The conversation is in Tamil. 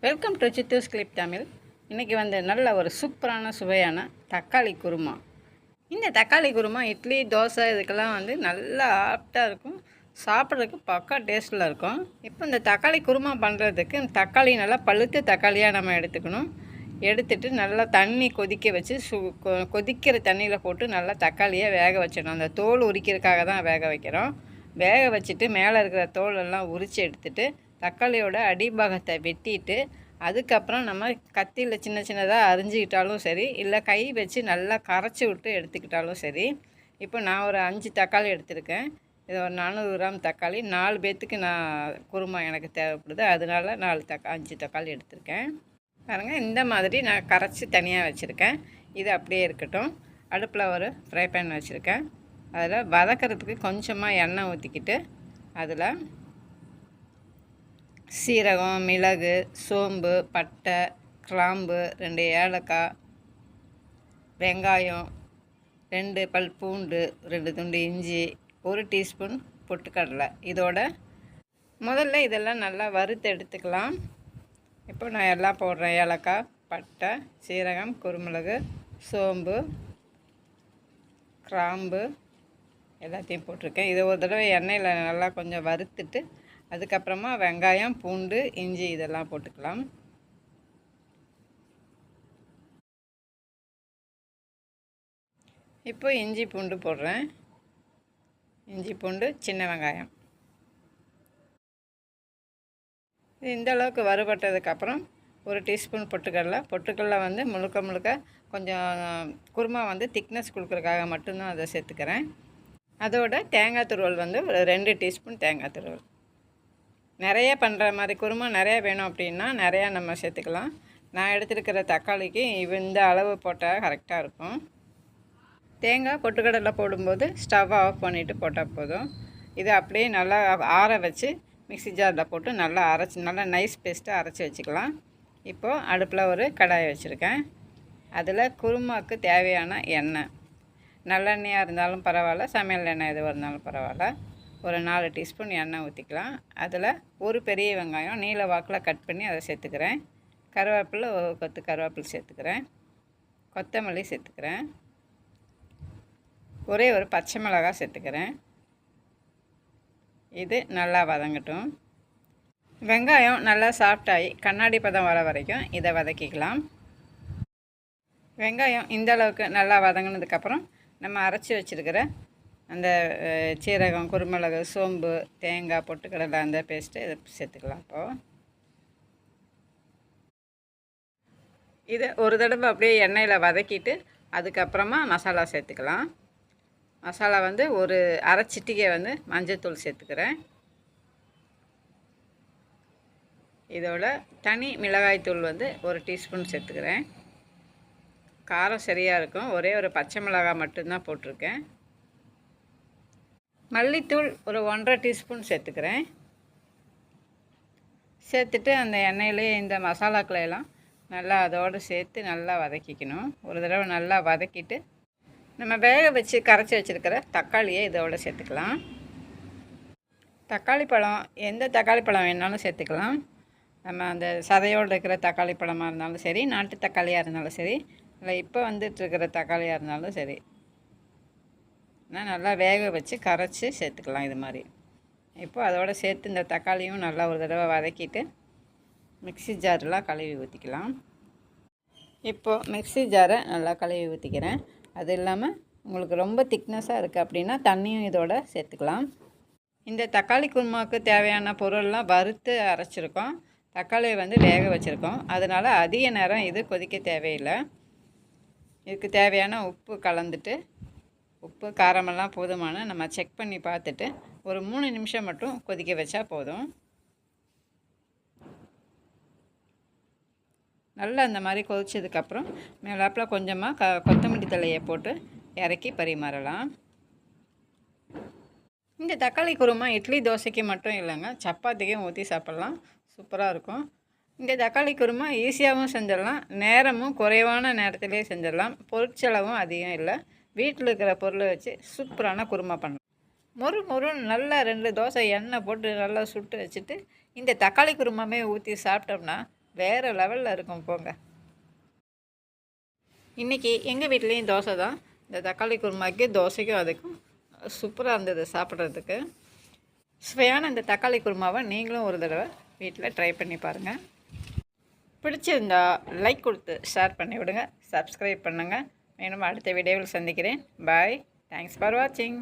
Welcome to Chithu's clip Tamil இன்றைக்கி வந்து நல்ல ஒரு சூப்பரான சுவையான தக்காளி குருமா. இந்த தக்காளி குருமா இட்லி தோசை இதுக்கெல்லாம் வந்து நல்லா ஆப்டாக இருக்கும். சாப்பிட்றதுக்கு பக்கா டேஸ்ட்டில் இருக்கும். இப்போ இந்த தக்காளி குருமா பண்ணுறதுக்கு தக்காளி நல்லா பழுத்த தக்காளியாக நம்ம எடுத்துக்கணும். எடுத்துட்டு நல்லா தண்ணி கொதிக்க வச்சு சு கொ- கொதிக்கிற தண்ணியில் போட்டு நல்லா தக்காளியை வேக வச்சிடணும். அந்த தோல் உரிக்கிறதுக்காக தான் வேக வைக்கிறோம். வேக வச்சுட்டு மேலே இருக்கிற தோலெல்லாம் உரித்து எடுத்துகிட்டு தக்காளியோட அடிபாகத்தை வெட்டிட்டு அதுக்கப்புறம் நம்ம கத்தியில் சின்ன சின்னதாக அரிஞ்சிக்கிட்டாலும் சரி இல்லை கை வச்சு நல்லா கரைச்சி விட்டு எடுத்துக்கிட்டாலும் சரி இப்போ நான் ஒரு அஞ்சு தக்காளி எடுத்திருக்கேன். இது ஒரு நானூறு கிராம் தக்காளி. நாலு பேர்த்துக்கு நான் குருமா எனக்கு தேவைப்படுது. அதனால நாலு தக்கா அஞ்சு தக்காளி எடுத்திருக்கேன். பாருங்க இந்த மாதிரி நான் கரைச்சி தனியாக வச்சுருக்கேன். இது அப்படியே இருக்கட்டும். அடுப்பில் ஒரு ஃப்ரை பேன் வச்சுருக்கேன். அதில் வதக்கிறதுக்கு கொஞ்சமாக எண்ணெய் ஊற்றிக்கிட்டு அதில் சீரகம் மிளகு சோம்பு பட்டை கிராம்பு ரெண்டு ஏலக்காய் வெங்காயம் ரெண்டு பல் பூண்டு ரெண்டு துண்டு இஞ்சி ஒரு டீஸ்பூன் பொட்டுக்கடலை. இதோட முதல்ல இதெல்லாம் நல்லா வறுத்து எடுத்துக்கலாம். இப்போ நான் எல்லாம் போடுறேன். ஏலக்காய் பட்டை சீரகம் குருமிளகு சோம்பு கிராம்பு எல்லாத்தையும் போட்டிருக்கேன். இதை ஒரு தடவை எண்ணெயில் நல்லா கொஞ்சம் வறுத்துட்டு அதுக்கப்புறமா வெங்காயம் பூண்டு இஞ்சி இதெல்லாம் போட்டுக்கலாம். இப்போ இஞ்சி பூண்டு போடுறேன். இஞ்சி பூண்டு சின்ன வெங்காயம். இந்த அளவுக்கு வறுபட்டதுக்கப்புறம் ஒரு டீஸ்பூன் பொட்டுக்கடலை. பொட்டுக்கடலை வந்து முழுக்க முழுக்க கொஞ்சம் குருமா வந்து திக்னஸ் கொடுக்குறதுக்காக மட்டும்தான் அதை சேர்த்துக்கிறேன். அதோட தேங்காய் துருவல் வந்து ஒரு ரெண்டு டீஸ்பூன் தேங்காய் துருவல். நிறைய பண்ணுற மாதிரி குருமா நிறைய வேணும் அப்படின்னா நிறையா நம்ம சேர்த்துக்கலாம். நான் எடுத்துருக்கிற தக்காளிக்கு இந்த அளவு போட்டால் கரெக்டாக இருக்கும். தேங்காய் பொட்டுக்கடலை போடும்போது ஸ்டவ் ஆஃப் பண்ணிவிட்டு போட்டால் போதும். இதை அப்படியே நல்லா ஆற வச்சு மிக்ஸி ஜாரில் போட்டு நல்லா அரைச்சி நல்லா நைஸ் பேஸ்ட்டாக அரைச்சி வச்சுக்கலாம். இப்போது அடுப்பில் ஒரு கடாயை வச்சுருக்கேன். அதில் குருமாவுக்கு தேவையான எண்ணெய். நல்லெண்ணெயாக இருந்தாலும் பரவாயில்ல சமையல் எண்ணெய் எதுவாக இருந்தாலும் பரவாயில்ல. ஒரு நாலு டீஸ்பூன் எண்ணெய் ஊற்றிக்கலாம் அதில் ஒரு பெரிய வெங்காயம் நீல வாக்கில் கட் பண்ணி அதை சேர்த்துக்கிறேன். கருவேப்பிலை ஒரு கொத்து கருவேப்பிலை சேர்த்துக்கிறேன். கொத்தமல்லி சேர்த்துக்கிறேன். ஒரே ஒரு பச்சை மிளகாய் சேர்த்துக்கிறேன். இது நல்லா வதங்கட்டும். வெங்காயம் நல்லா சாஃப்டாகி கண்ணாடி பதம் வர வரைக்கும் இதை வதக்கிக்கலாம். வெங்காயம் இந்த அளவுக்கு நல்லா வதங்கினதுக்கப்புறம் நம்ம அரைச்சி வச்சுருக்கிற அந்த சீரகம் குருமிளகு சோம்பு தேங்காய் பொட்டுக்கடலை அந்த பேஸ்ட்டு இதை சேர்த்துக்கலாம் இப்போது இதை ஒரு தடவை அப்படியே எண்ணெயில் வதக்கிட்டு அதுக்கப்புறமா மசாலா சேர்த்துக்கலாம். மசாலா வந்து ஒரு அரை சிட்டிகை வந்து மஞ்சள்தூள் சேர்த்துக்கிறேன். இதோட தனி மிளகாய்த்தூள் வந்து ஒரு டீஸ்பூன் சேர்த்துக்கிறேன். காரம் சரியாக இருக்கும். ஒரே ஒரு பச்சை மிளகாய் மட்டும்தான் போட்டிருக்கேன். மல்லித்தூள் ஒரு ஒன்றரை டீஸ்பூன் சேர்த்துக்கிறேன். சேர்த்துட்டு அந்த எண்ணெயிலே இந்த மசாலாக்களை எல்லாம் நல்லா அதோடு சேர்த்து நல்லா வதக்கிக்கணும். ஒரு தடவை நல்லா வதக்கிட்டு நம்ம வேக வச்சு கரைச்சி வச்சுருக்கிற தக்காளியை இதோடு சேர்த்துக்கலாம். தக்காளி பழம் எந்த தக்காளி பழம் வேணாலும் சேர்த்துக்கலாம். நம்ம அந்த சதையோடு இருக்கிற தக்காளி பழமாக இருந்தாலும் சரி நாட்டு தக்காளியாக இருந்தாலும் சரி இல்லை இப்போ வந்துட்டு இருக்கிற தக்காளியாக இருந்தாலும் சரி. நான் நல்லா வேக வச்சு கரைச்சி சேர்த்துக்கலாம் இது மாதிரி. இப்போ அதோட சேர்த்து இந்த தக்காளியும் நல்லா ஒரு தடவை வதக்கிட்டு மிக்ஸி ஜாரெலாம் கழுவி ஊற்றிக்கலாம் இப்போது மிக்ஸி ஜாரை நல்லா கழுவி ஊற்றிக்கிறேன் அது இல்லாமல் உங்களுக்கு ரொம்ப திக்னஸாக இருக்குது அப்படின்னா தண்ணியும் இதோட சேர்த்துக்கலாம். இந்த தக்காளி குருமாவுக்கு தேவையான பொருள்லாம் வறுத்து அரைச்சிருக்கோம். தக்காளியை வந்து வேக வச்சுருக்கோம். அதனால் அதிக நேரம் இது கொதிக்க தேவையில்லை. இதுக்கு தேவையான உப்பு கலந்துட்டு உப்பு காரமெல்லாம் போதுமான நம்ம செக் பண்ணி பார்த்துட்டு ஒரு மூணு நிமிஷம் மட்டும் கொதிக்க வச்சா போதும். நல்லா அந்த மாதிரி கொதிச்சதுக்கப்புறம் மேலாப்பில் கொஞ்சமாக க கொத்தமல்லி தலையை போட்டு இறக்கி பரிமாறலாம். இந்த தக்காளி குருமா இட்லி தோசைக்கு மட்டும் இல்லைங்க. சப்பாத்திக்கும் ஊற்றி சாப்பிட்லாம். சூப்பராக இருக்கும். இந்த தக்காளி குருமா ஈஸியாகவும் செஞ்சிடலாம். நேரமும் குறைவான நேரத்திலே செஞ்சிடலாம். பொருட்செலவும் அதிகம் இல்லை. வீட்டில் இருக்கிற பொருளை வச்சு சூப்பரான குருமா பண்ணலாம். மொறு மொறுன்னு நல்லா ரெண்டு தோசை எண்ணெய் போட்டு நல்லா சுட்டு வச்சுட்டு இந்த தக்காளி குருமாவே ஊற்றி சாப்பிட்டோம்னா வேறு லெவலில் இருக்கும் போங்க. இன்றைக்கி எங்கள் வீட்லேயும் தோசை தான். இந்த தக்காளி குருமாக்கு தோசைக்கும் அதுக்கும் சூப்பராக இருந்தது சாப்பிட்றதுக்கு. சுவையான இந்த தக்காளி குருமாவை நீங்களும் ஒரு தடவை வீட்டில் ட்ரை பண்ணி பாருங்கள் பிடிச்சிருந்தா லைக் கொடுத்து ஷேர் பண்ணி விடுங்க சப்ஸ்கிரைப் பண்ணுங்கள் மீண்டும் அடுத்த வீடியோவில் சந்திக்கிறேன். பாய் தேங்க்ஸ் ஃபார் வாட்சிங்